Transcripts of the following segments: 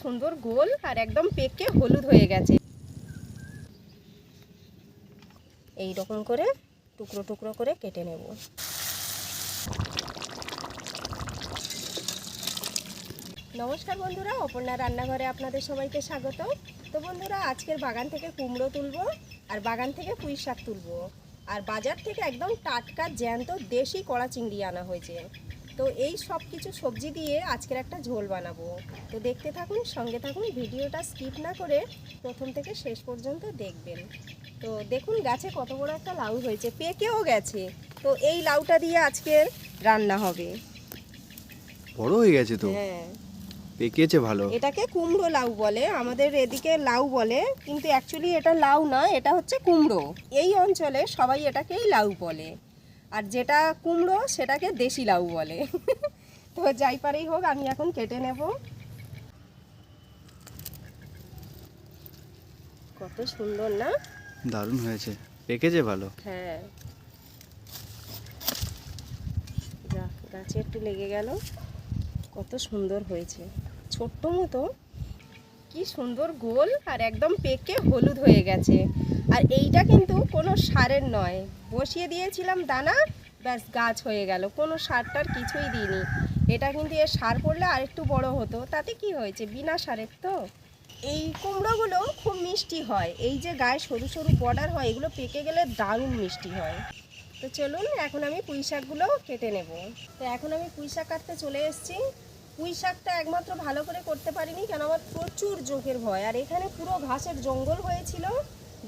সুন্দর গোল আর একদম পেকে হলুদ হয়ে গেছে। এই রকম করে টুকরো টুকরো করে কেটে নেব। নমস্কার বন্ধুরা, অপর্ণা রান্নাঘরে আপনাদের সবাইকে স্বাগত। তো বন্ধুরা, আজকের বাগান থেকে কুমড়ো তুলবো আর বাগান থেকে পুঁই শাক তুলবো। আর বাজার থেকে একদম টাটকা, জ্যান্ত দেশি কড়া চিংড়ি আনা হয়েছে। তো এই সব কিছু সবজি দিয়ে আজকের একটা ঝোল বানাবো। তো দেখতে থাকুন সঙ্গে থাকুন ভিডিওটা স্কিপ না করে প্রথম থেকে শেষ পর্যন্ত দেখবেন। তো দেখুন গাছে কত বড় একটা লাউ হয়েছে পেকেও গেছে। তো এই লাউটা দিয়ে আজকের রান্না হবে। বড় হয়ে গেছে তো? হ্যাঁ। পেকেছে ভালো। এটাকে কুমড়ো লাউ বলে আমাদের এদিকে লাউ বলে কিন্তু অ্যাকচুয়ালি এটা লাউ না এটা হচ্ছে কুমড়ো। এই অঞ্চলে সবাই এটাকেই লাউ বলে। আর যেটা কুমড়ো সেটাকে দেশি লাউ বলে। তো যাই পারেই হোক আমি এখন কেটে নেব। কত সুন্দর না? দারুণ হয়েছে। পেকেছে ভালো। হ্যাঁ। গাছে একটু লেগে গেল। কত সুন্দর হয়েছে। ছোট্ট মতো। কি সুন্দর গোল আর একদম পেকে হলুদ হয়ে গেছে। আর এইটা কিন্তু কোনো সারের নয়। বসিয়ে দিয়েছিলাম দানা, ব্যাস গাছ হয়ে গেল। কোনো সারটার কিছুই দিইনি। এটা কিন্তু এর সার পড়লে আরেকটু বড় হতো। তাতে কি হয়েছে? বিনা সারের তো। এই কুমড়োগুলো খুব মিষ্টি হয়। এই যে গায়ে সরু সরু বর্ডার হয়, এগুলো পেকে গেলে দারুণ মিষ্টি হয়। তো চলুন, এখন আমি পুঁই শাকগুলো কেটে নেব। তো এখন আমি পুঁই শাক কাটতে চলে এসেছি। পুঁই শাকটা একমাত্র ভালো করে করতে পারিনি কেন? আমার প্রচুর জোকের ভয়। আর এখানে পুরো ঘাসের জঙ্গল হয়েছিল।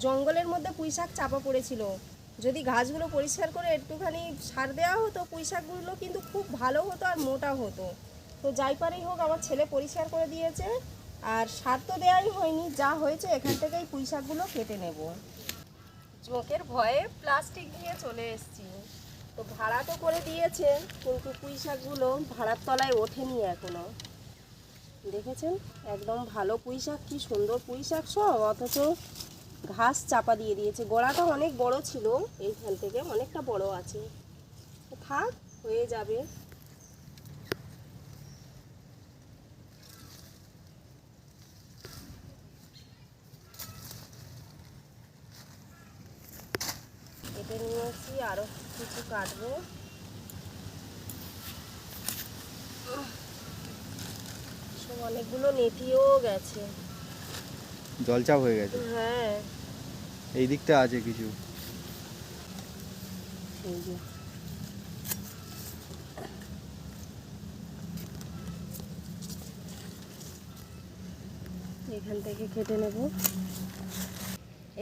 জঙ্গলের মধ্যে পুঁই শাক চাপা পড়েছিল। যদি ঘাসগুলো পরিষ্কার করে একটুখানি সার দেওয়া হতো, পুঁই শাকগুলো কিন্তু খুব ভালো হতো আর মোটা হতো। তো যাই পারেই হোক, আমার ছেলে পরিষ্কার করে দিয়েছে। আর সার তো দেওয়াই হয়নি, যা হয়েছে এখান থেকেই পুঁই শাকগুলো কেটে নেব। চোখের ভয়ে প্লাস্টিক দিয়ে চলে এসেছি। তো ভাড়া তো করে দিয়েছে, কিন্তু পুঁই শাকগুলো ভাড়ার তলায় ওঠেনি এখনও। দেখেছেন? একদম ভালো পুঁই শাক, কি সুন্দর পুঁই শাক সব, অথচ ঘাস চাপা দিয়ে দিয়েছে। গোড়াটা অনেক বড় ছিল এইখান থেকে অনেকটা বড় আছে। থাক হয়ে যাবে। কেটে নিয়েছি আরও কিছু কাটবো। সব অনেকগুলো নেতিয়েও গেছে। জলচাপ হয়ে গেছে। হ্যাঁ। এই দিকটা আছে কিছু। এখান থেকে কেটে নেব।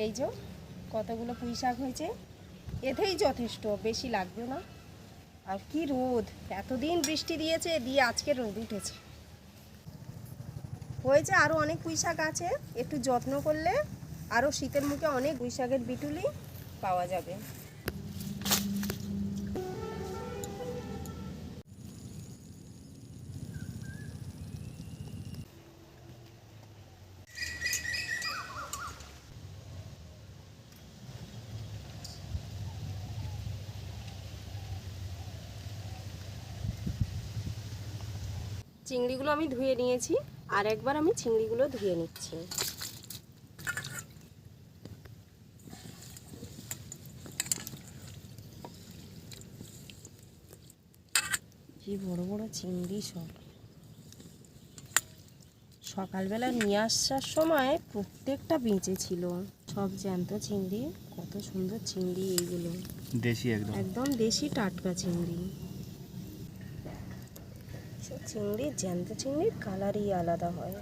এই যে, কতগুলো পুঁই শাক হয়েছে। এতেই যথেষ্ট, বেশি লাগবে না। আর কি রোদ, এতদিন বৃষ্টি দিয়েছে, দিয়ে আজকে রোদ উঠেছে। হয়েছে আরও অনেক পুঁই শাক আছে, একটু যত্ন করলে আরও শীতের মুখে অনেক শাকের বিটুলি পাওয়া যাবে। চিংড়িগুলো আমি ধুয়ে নিয়েছি, আর একবার আমি চিংড়িগুলো ধুয়ে নিচ্ছি। কি বড় বড় চিংড়ি সব। সকালবেলা নিয়ে আসার সময় প্রত্যেকটা বেঁচে ছিল। সব জ্যান্ত চিংড়ি কত সুন্দর চিংড়ি এইগুলো। দেশি একদম। একদম দেশি টাটকা চিংড়ি। চিংড়ি জ্যান্ত চিংড়ির কালারই আলাদা হয়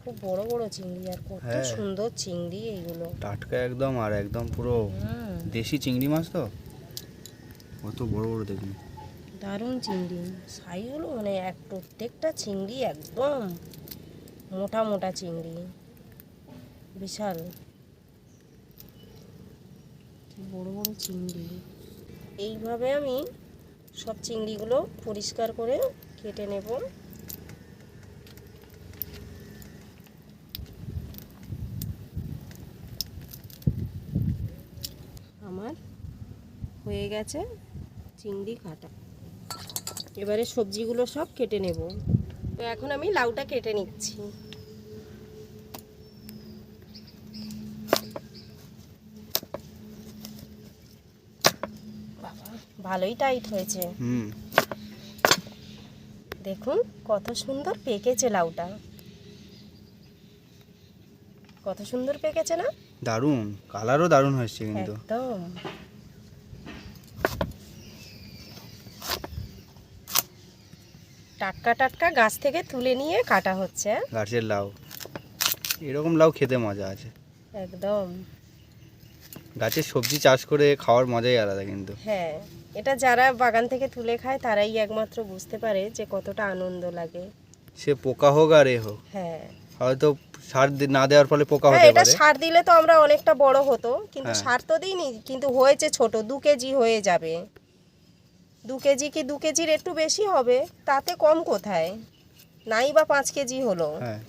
খুব বড় বড় চিংড়ি আর কত হ্যাঁ। সুন্দর চিংড়ি এইগুলো। টাটকা একদম আর একদম পুরো হুম। দেশি চিংড়ি মাছ তো? কত বড় বড় দেখুন। দারুণ চিংড়ি। সাইজগুলো মানে এক প্রত্যেকটা চিংড়ি একদম মোটা মোটা চিংড়ি। বিশাল। কি বড় বড় চিংড়ি। এইভাবে আমি সব চিংড়িগুলো পরিষ্কার করে কেটে নেব আমার হয়ে গেছে চিংড়ি কাটা। এবারে সবজিগুলো সব কেটে নেব। তো এখন আমি লাউটা কেটে নিচ্ছি। ভালোই টাইট হয়েছে। হুম। দেখুন কত সুন্দর পেকেছে লাউটা। কত সুন্দর পেকেছে না? দারুণ। কালারও দারুণ হয়েছে কিন্তু। একদম। টাটকা টাটকা গাছ থেকে তুলে নিয়ে কাটা হচ্ছে? গাছের লাউ। এরকম লাউ খেতে মজা আছে। একদম। গাছের সবজি চাষ করে খাওয়ার মজাই আলাদা কিন্তু। হ্যাঁ এটা যারা বাগান থেকে তুলে খায় তারাই একমাত্র বুঝতে পারে যে কতটা আনন্দ লাগে। সে পোকা হোক আর এ হোক। হ্যাঁ। হয়তো সার না দেওয়ার ফলে পোকা হ্যাঁ হতে এটা সার দিলে তো আমরা অনেকটা বড় হতো কিন্তু হ্যাঁ। সার তো দিইনি কিন্তু হয়েছে ছোট দু কেজি হয়ে যাবে। দু কেজি কি দু কেজির একটু বেশি হবে? তাতে কম কোথায়? নাই বা পাঁচ কেজি হলো? হ্যাঁ।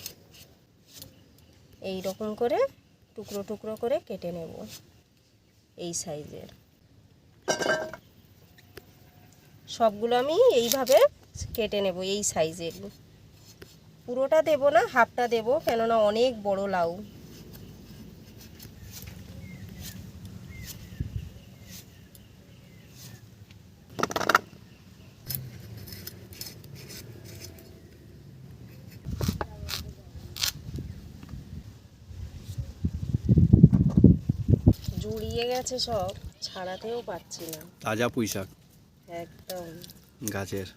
এই রকম করে টুকরো টুকরো করে কেটে নেব এই সাইজের। সবগুলো আমি এইভাবে কেটে নেব এই সাইজের। পুরোটা দেব না হাফটা দেব কেননা অনেক বড় লাউ। জুড়িয়ে গেছে সব ছাড়াতেও পাচ্ছি না। তাজা পুঁই শাক একদম। গাছের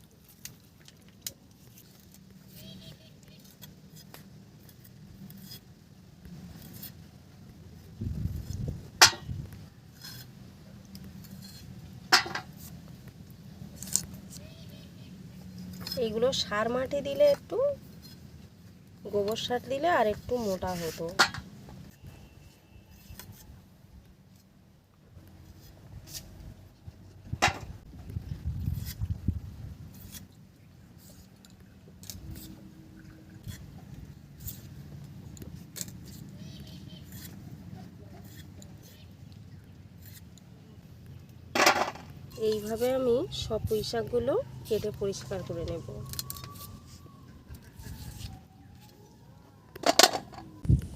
এইগুলো সার মাটি দিলে একটু গোবর সার দিলে আর একটু মোটা হতো। এইভাবে আমি সব পুঁই শাকগুলো কেটে পরিষ্কার করে নেব।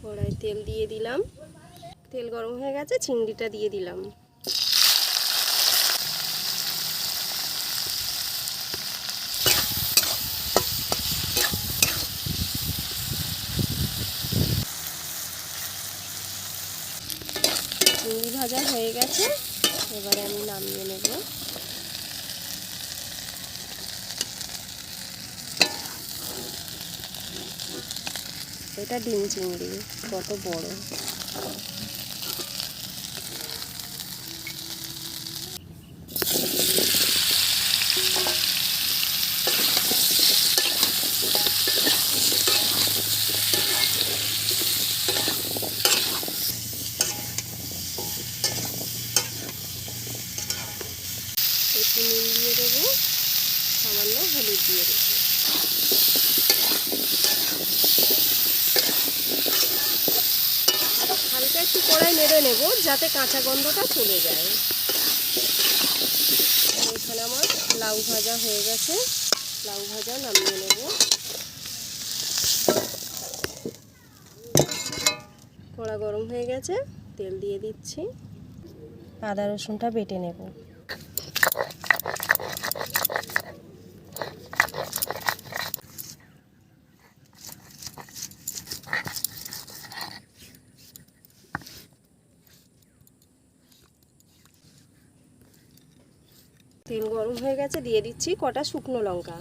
কড়াই তেল দিয়ে দিলাম। তেল গরম হয়ে গেছে, চিংড়িটা দিয়ে দিলাম। চিংড়ি ভাজা হয়ে গেছে, এবারে আমি নামিয়ে নেব। এটা ডিম চিংড়ি কত বড় একটু নুন দিয়ে দেবো সামান্য হলুদ দিয়ে দেবো হালকা একটু কড়াই নেড়ে নেব, যাতে কাঁচা গন্ধটা চলে যায়। এখানে আমার লাউ ভাজা হয়ে গেছে। লাউ ভাজা নামিয়ে নেব। কড়া গরম হয়ে গেছে, তেল দিয়ে দিচ্ছি। আদা রসুনটা বেটে নেব। তেল গরম হয়ে গেছে, দিয়ে দিচ্ছি কটা শুকনো লঙ্কা।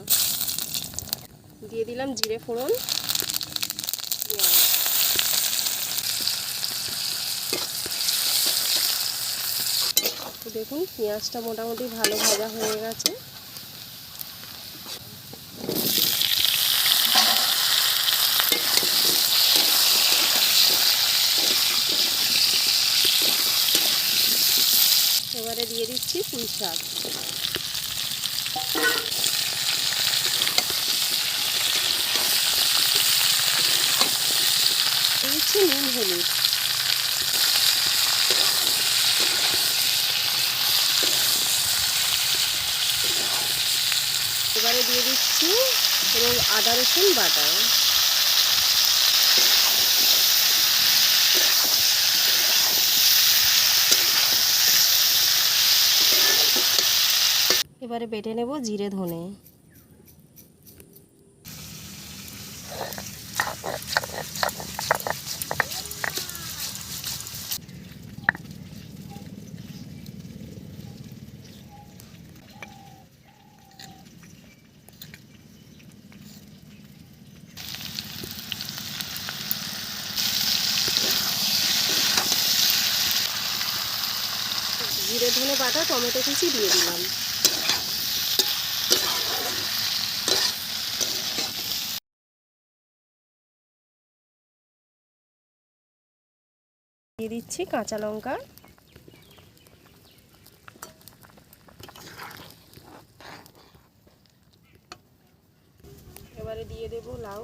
দিয়ে দিলাম জিরে ফোড়ন। দেখুন, পেঁয়াজটা মোটামুটি ভালো ভাজা হয়ে গেছে। এবারে দিয়ে দিচ্ছি পুঁই শাক দিয়ে দিচ্ছি নুন হলুদ আদা রসুন বাটা। এবারে বেটে নেব জিরে ধনে। জিরে ধনে বাটা টমেটো কুচি দিয়ে দিলাম। দিয়ে দিচ্ছি কাঁচা লঙ্কা। এবারে দিয়ে দেব লাউ।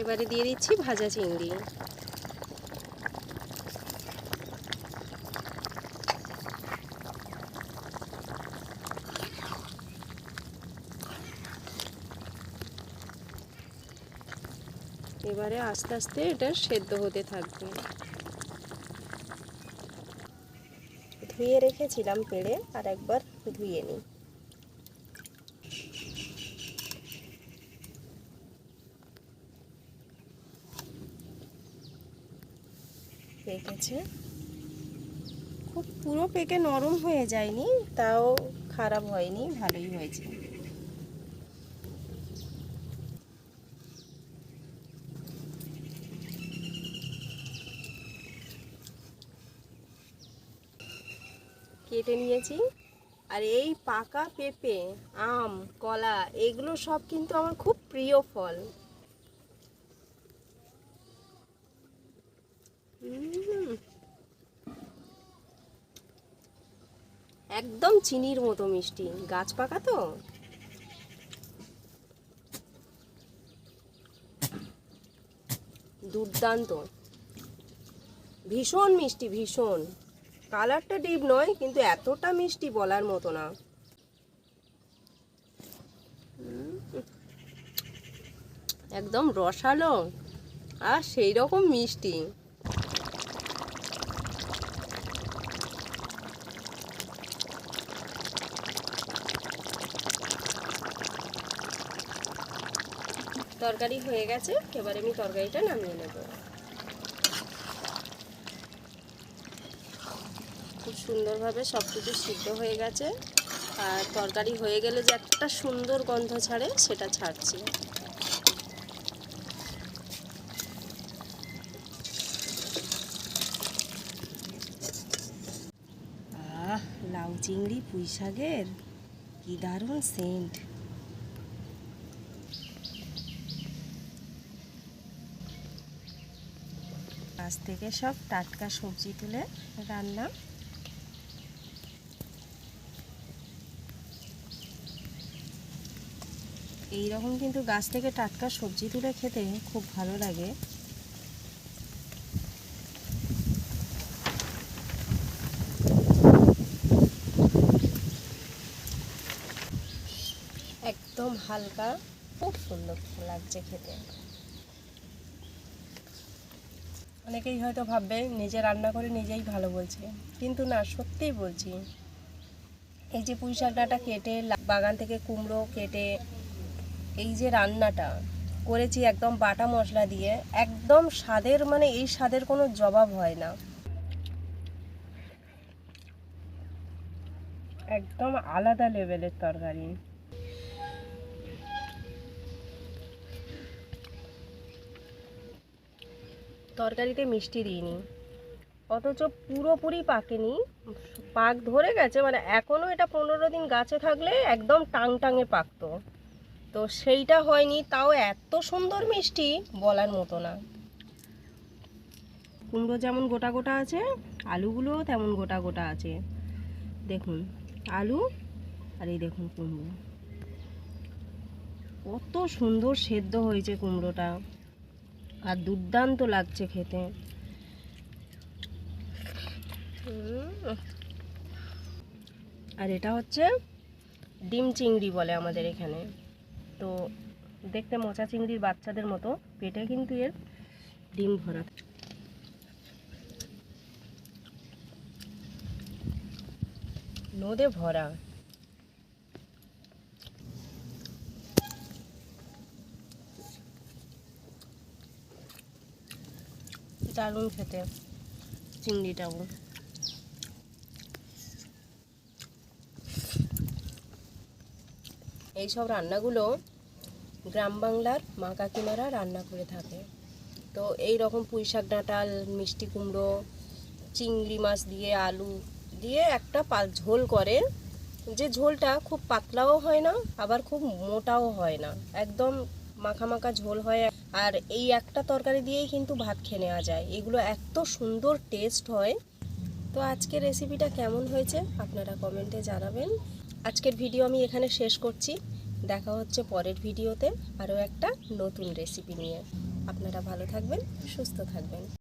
এবারে দিয়ে দিচ্ছি ভাজা চিংড়ি। এবারে আস্তে আস্তে এটা সেদ্ধ হতে থাকবে। ধুয়ে রেখেছিলাম পেড়ে, আর একবার ধুয়ে নিই। পেকেছে। খুব পুরো পেকে নরম হয়ে যায়নি, তাও খারাপ হয়নি, ভালোই হয়েছে। কেটে নিয়েছি। আর এই পাকা পেঁপে, আম, কলা, এগুলো সব কিন্তু আমার খুব প্রিয় ফল। একদম চিনির মতো মিষ্টি। গাছ পাকা তো? দুর্দান্ত। ভীষণ মিষ্টি, ভীষণ। কালারটা ডিপ নয়, কিন্তু এতটা মিষ্টি বলার মতো না। একদম রসালো আর সেই রকম মিষ্টি। তরকারি হয়ে গেছে, এবারে আমি তরকারিটা নামিয়ে নেব। খুব সুন্দরভাবে সব কিছু সিদ্ধ হয়ে গেছে, আর তরকারি হয়ে গেলে যে একটা সুন্দর গন্ধ ছাড়ে, সেটা ছাড়ছি। লাউ চিংড়ি পুঁই শাকের কি দারুণ সেন্ট থেকে সব টাটকা সবজি তুলে রান্না। এই রকম কিন্তু গাছ থেকে টাটকা সবজি তুলে খেতে খুব ভালো লাগে। একদম হালকা, খুব সুন্দর লাগছে খেতে। অনেকেই হয়তো ভাববে নিজে রান্না করে নিজেই ভালো বলছে। কিন্তু না, সত্যিই বলছি। এই যে পুঁই শাক ডাঁটা কেটে বাগান থেকে কুমড়ো কেটে এই যে রান্নাটা করেছি একদম বাটা মশলা দিয়ে, একদম স্বাদের মানে এই স্বাদের কোনো জবাব হয় না। একদম আলাদা লেভেলের তরকারি। তরকারিতে মিষ্টি দিইনি। অথচ পুরোপুরি পাকেনি। পাক ধরে গেছে মানে এখনও এটা পনেরো দিন গাছে থাকলে একদম টাং টাঙে পাকতো। তো সেইটা হয়নি, তাও এত সুন্দর মিষ্টি বলার মতো না। কুমড়ো যেমন গোটা গোটা আছে, আলুগুলোও তেমন গোটা গোটা আছে। দেখুন, আলু আর এই দেখুন কুমড়ো। কত সুন্দর সেদ্ধ হয়েছে কুমড়োটা। আর দুর্দান্ত লাগছে খেতে। আর এটা হচ্ছে ডিম চিংড়ি বলে আমাদের এখানে। তো দেখতে মোচা চিংড়ির বাচ্চাদের মতো, পেটে কিন্তু এর ডিম ভরা। নদে ভরা। দারুণ খেতে, চিংড়িটাও। এইসব রান্নাগুলো গ্রাম বাংলার মা কাকিমারা রান্না করে থাকে। তো এই রকম পুঁই শাক, ডাঁটাল, মিষ্টি কুমড়ো, চিংড়ি মাছ দিয়ে, আলু দিয়ে একটা পাল ঝোল করে। যে ঝোলটা খুব পাতলাও হয় না, আবার খুব মোটাও হয় না। একদম মাখা মাখা ঝোল হয় আর এই একটা তরকারি দিয়েই কিন্তু ভাত খেয়ে নেওয়া যায়। এগুলো এত সুন্দর টেস্ট হয়। তো আজকের রেসিপিটা কেমন হয়েছে আপনারা কমেন্টে জানাবেন। আজকের ভিডিও আমি এখানে শেষ করছি। দেখা হচ্ছে পরের ভিডিওতে আরও একটা নতুন রেসিপি নিয়ে। আপনারা ভালো থাকবেন, সুস্থ থাকবেন।